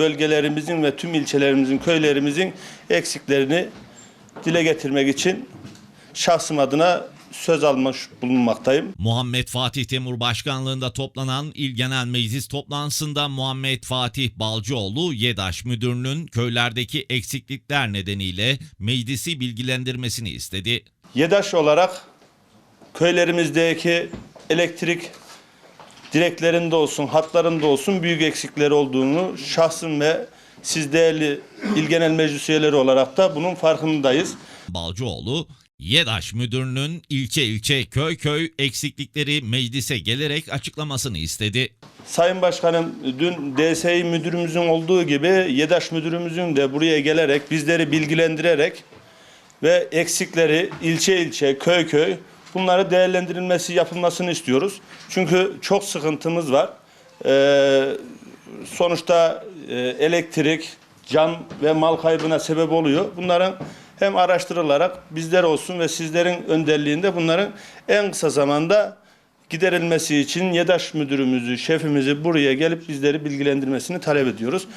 bölgelerimizin ve tüm ilçelerimizin, köylerimizin eksiklerini dile getirmek için şahsım adına söz almış bulunmaktayım. Muhammed Fatih Temur başkanlığında toplanan İl Genel Meclis toplantısında Muhammed Fatih Balcıoğlu YEDAŞ müdürünün köylerdeki eksiklikler nedeniyle meclisi bilgilendirmesini istedi. YEDAŞ olarak köylerimizdeki elektrik direklerinde olsun, hatlarında olsun büyük eksikleri olduğunu şahsım ve siz değerli İl Genel Meclis üyeleri olarak da bunun farkındayız. Balcıoğlu, YEDAŞ müdürünün ilçe ilçe köy köy eksiklikleri meclise gelerek açıklamasını istedi. Sayın Başkanım dün DSİ müdürümüzün olduğu gibi YEDAŞ müdürümüzün de buraya gelerek bizleri bilgilendirerek ve eksikleri ilçe ilçe, köy köy bunları değerlendirilmesi yapılmasını istiyoruz. Çünkü çok sıkıntımız var. Ee, sonuçta e, elektrik, can ve mal kaybına sebep oluyor. Bunların hem araştırılarak bizler olsun ve sizlerin önderliğinde bunların en kısa zamanda giderilmesi için YEDAŞ müdürümüzü, şefimizi buraya gelip bizleri bilgilendirmesini talep ediyoruz.